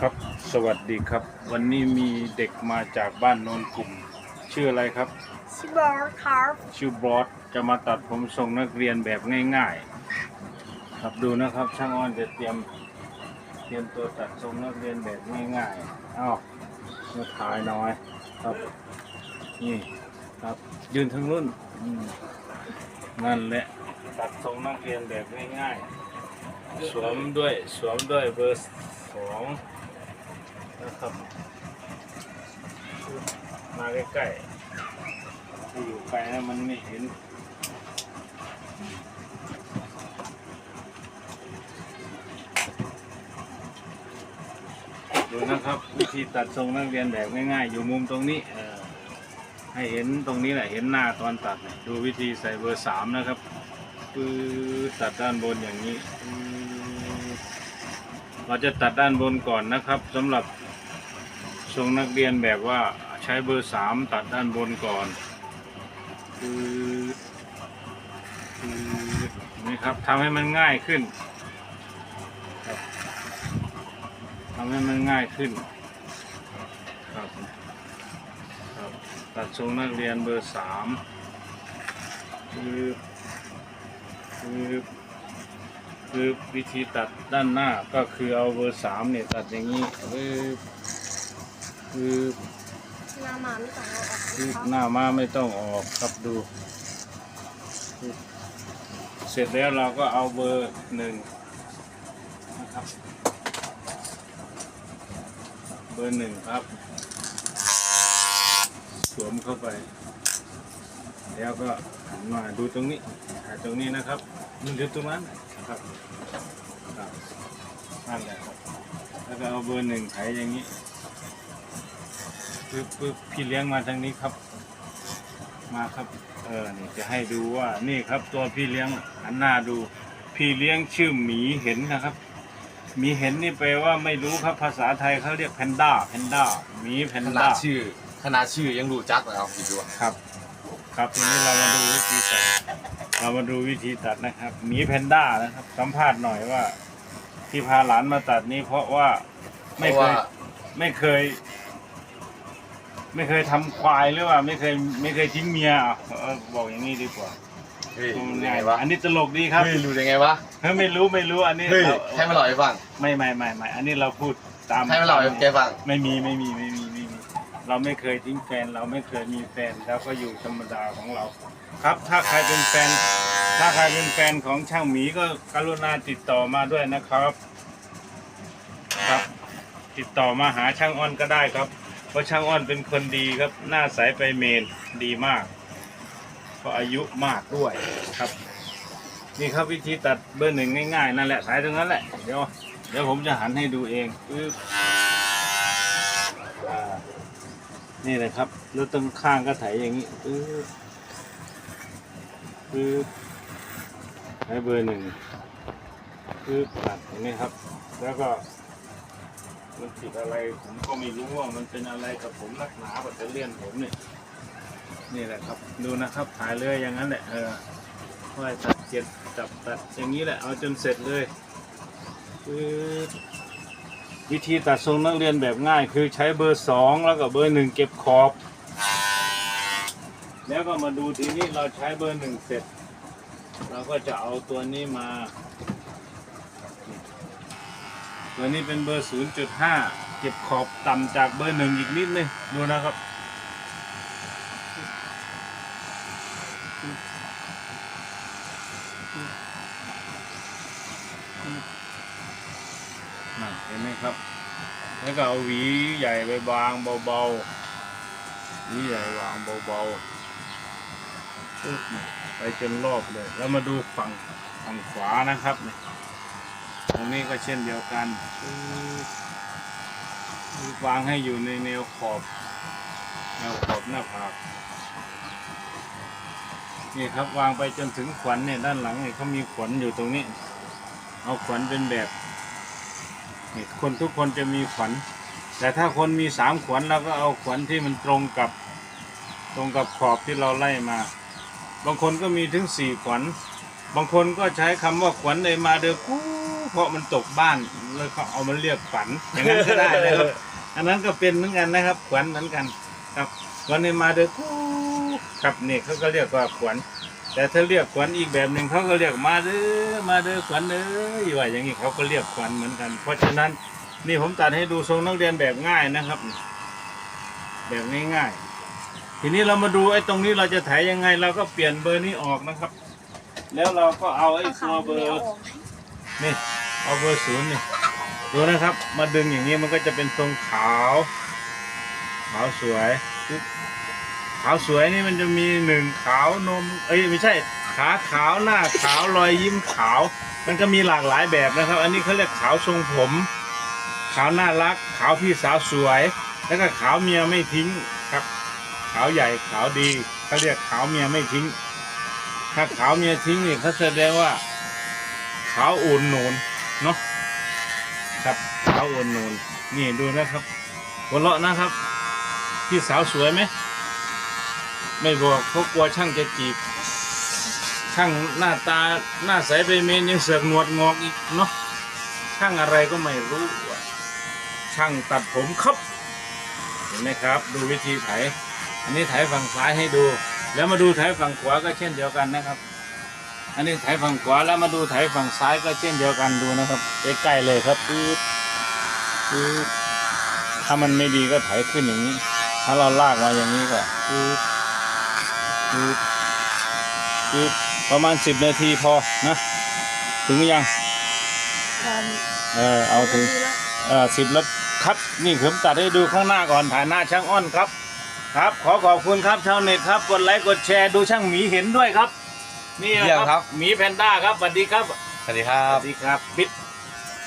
ครับ สวัสดีครับ วันนี้มีเด็กมาจากบ้านโนนกลุ่ม ชื่ออะไรครับชิบอร์ครับชื่อบอสจะมาตัดผมทรงนักเรียนแบบง่าย ๆ ครับดูนะครับช่างอ้อนจะเตรียมเตรียมตัวตัดทรงนักเรียนแบบง่ายๆอ้าวมาถ่ายหน่อยครับ นี่ครับยืนทั้งรุ่นอืมนั่นแหละตัดทรงนักเรียนแบบง่ายๆ สวมด้วยสวมด้วยเบอร์สอง นะครับ มาใกล้ๆที่อยู่ไกลนะมันไม่เห็นดูนะครับวิธีตัดทรงนักเรียนแบบง่ายๆ อยู่มุมตรงนี้ให้เห็นตรงนี้แหละเห็นหน้าตอนตัดดูวิธีใส่เบอร์สามนะครับปือตัดด้านบนอย่างนี้ เราจะตัดด้านบนก่อนนะครับสำหรับ ทรงนักเรียนแบบว่าใช้เบอร์สามตัดด้านบนก่อนปือปืดนี่ครับทำให้มันง่ายขึ้นทำให้มันง่ายขึ้นครับครับตัดทรงนักเรียนเบอร์สามคือคือคือวิธีตัดด้านหน้าก็คือเอาเบอร์สามเนี่ยตัดอย่างนี้คือ คือหน้ามาไม่ต้องเอาออกคือนะครับหน้ามาไม่ต้องออกครับดู เสร็จแล้วเราก็เอาเบอร์หนึ่งนะครับ เบอร์หนึ่งครับ สวมเข้าไป แล้วก็หันมาดูตรงนี้ถ่ายตรงนี้นะครับ มันอยู่ตรงนั้นนะครับครับนั่นแหละครับแล้วก็เอาเบอร์หนึ่งไถอย่างนี้ ปึ๊บปึ๊บพี่เลี้ยงมาทางนี้ครับ มาครับ เออนี่จะให้ดูว่า นี่ครับ ตัวพี่เลี้ยงหันหน้าดู พี่เลี้ยงชื่อหมีเห็นนะครับหมีเห็นนี่แปลว่าไม่รู้ครับภาษาไทยเขาเรียกแพนด้าแพนด้าหมีแพนขนาด้าดชื่อขนาดชื่อยังรู้จักเลยเอาคิดดูอะครับ ครับทีนี้เรามาดูวิธีตัดเรามาดูวิธีตัดนะครับหมีแพนด้านะครับ สัมภาษณ์หน่อยว่า ที่พาหลานมาตัดนี่เพราะว่าเพไม่ราะเคว่ายไม่เคย ไม่เคยทำควายหรือว่าไม่เคยไม่เคยทิ้งเมียอะเออบอกอย่างนี้ดีกว่าเฮ้ยรู้ได้ไงวะอันนี้ตลกดีครับเฮ้ยรู้ได้ไงวะเฮ้ยไม่รู้ไม่รู้อันนี้เฮ้ยเราให้มาเล่าให้ฟังไม่ไม่ไม่ไม่อันนี้เราพูดตามให้มาเล่าให้แกฟังไม่มีไม่มีไม่มีไม่มี เราไม่เคยทิ้งแฟน เราไม่เคยมีแฟนแล้วก็อยู่ธรรมดาของเรา ครับ ถ้าใครเป็นแฟน ถ้าใครเป็นแฟนของช่างหมีก็กรุณาติดต่อมาด้วยนะครับ ครับ ติดต่อมาหาช่างอ้อนก็ได้ครับเพ ราะช่างอ้อนเป็นคนดีครับ หน้าใสไปเมนดีมาก เพราะอายุมากด้วยครับ นี่ครับวิธีตัดเบอร์หนึ่งง่ายๆ นั่นแหละสายตรงนั้นแหละ เดี๋ยวเดี๋ยวผมจะหันให้ดูเองปึ๊บอ่านี่เลยครับแล้วตรงข้างก็ไถอย่างนี้ปึ๊บปึ๊บใช้เบอร์หนึ่งปึ๊บตัดอย่างนี้ครับ แล้วก็ มันผิดอะไรผมก็ไม่รู้ว่ามันเป็นอะไรกับผมนักหนาแบตเตอเลียนผมเนี่ยนี่แหละครับ ดูนะครับถ่ายเลยอย่างนั้นแหละเออค่อยตัดเจ็ดจับตัดอย่างนี้แหละเอาจนเสร็จเลยปึ๊บวิธีตัดทรงนักเรียนแบบง่าย คือใช้เบอร์สองแล้วก็เบอร์หนึ่งเก็บขอบ แล้วก็มาดูทีนี้เราใช้เบอร์หนึ่งเสร็จ เราก็จะเอาตัวนี้มา ตัวนี้เป็นเบอร์ 0.5 เก็บขอบต่ำจากเบอร์หนึ่งอีกนิดนึงดูนะครับนั่นเห็นไหมครับ แล้วก็เอาหวีใหญ่ไปวางเบาๆหวีใหญ่วางเบาๆไปจนรอบเลย แล้วมาดูฝั่งฝั่งขวานะครับเนี่ย ตรงนี้ก็เช่นเดียวกันวางให้อยู่ในแนวขอบแนวขอบหน้าผากนี่ครับวางไปจนถึงขวัญเนี่ยด้านหลังเนี่ยเขามีขวัญอยู่ตรงนี้ เอาขวัญเป็นแบบนี่คนทุกคนจะมีขวัญแต่ถ้าคนมีสามขวัญเราก็เอาขวัญที่มันตรงกับตรงกับขอบที่เราไล่มา บางคนก็มีถึงสี่ขวัญบางคนก็ใช้คำว่าขวัญเลยมาเดอกู้ เพราะมันตกบ้านแล้วเขาเอามาเรียกขวัญอย่างนั้นก็ได้นะครับอันนั้นก็เป็นเหมือนกันนะครับ ขวัญเหมือนกัน ครับวันนี้มาเด้อคู่ครับนี่เขาก็เรียกว่าขวัญแต่ถ้าเรียกขวัญอีกแบบหนึ่งเขาก็เรียกมาเด้อมาเด้อขวัญเด้อว่าอย่างนี้เขาก็เรียกขวัญเหมือนกัน เพราะฉะนั้นนี่ผมตัดให้ดูทรงนักเรียนแบบง่ายนะครับ แบบง่ายๆทีนี้เรามาดูไอ้ตรงนี้เราจะถ่ายยังไง เราก็เปลี่ยนเบอร์นี้ออกนะครับ แล้วเราก็เอาไอ้เอาตัวขาเบอไม่เอาร์ออกนี่ เอาเบอร์ศูนย์นี่ดูนะครับ มาดึงอย่างนี้มันก็จะเป็นทรงขาว ขาวสวยปึ๊บขาวสวยนี่มันจะมีหนึ่งขาวนม เอ้ยไม่ใช่ ขาขาวหน้าขาวรอยยิ้มขาว มันก็มีหลากหลายแบบนะครับ อันนี้เขาเรียกขาวทรงผม ขาวน่ารัก ขาวพี่สาวสวย แล้วก็ขาวเมียไม่ทิ้งครับ ขาวใหญ่ขาวดีเขาเรียกขาวเมียไม่ทิ้ง ถ้าขาวเมียทิ้งนี่เขาแสดงว่าขาวอุ่นนูน เนาะครับขาวอุ่นนูนนี่ดูนะครับหัวเราะนะครับ พี่สาวสวยไหมไม่บอกเพราะกลัวช่างจะจีบช่างหน้าตาหน้าใสไปเมนยังเสือกหนวดงอกอีกเนาะช่างอะไรก็ไม่รู้ช่างตัดผมครับเห็นไหมครับ ดูวิธีไถ อันนี้ไถฝั่งซ้ายให้ดู แล้วมาดูไถฝั่งขวาก็เช่นเดียวกันนะครับ อันนี้ไถฝั่งขวาแล้วมาดูไถฝั่งซ้ายก็เช่นเดียวกันดูนะครับใกล้ๆเลยครับปึ๊บปึ๊บถ้ามันไม่ดีก็ไถขึ้นอย่างนี้ ถ้าเราลากมาอย่างนี้ก็ปึ๊บปึ๊บปึ๊บประมาณสิบนาทีพอนะ ถึงหรือยังครับเออเอาถึงดีแล้วเออสิบแล้วครับนี่ผมตัดให้ดูข้างหน้าก่อนถ่ายหน้าช่างอ้อนครับ ครับ ขอขอบคุณครับชาวเน็ตครับกดไลค์กดแชร์ดูช่างหมีเห็นด้วยครับ นี่นะเยี่ยมคครัรับ บหมีแพนด้าครับสวัสดีครับสวัสดีครัสบ วัสดีครับปิด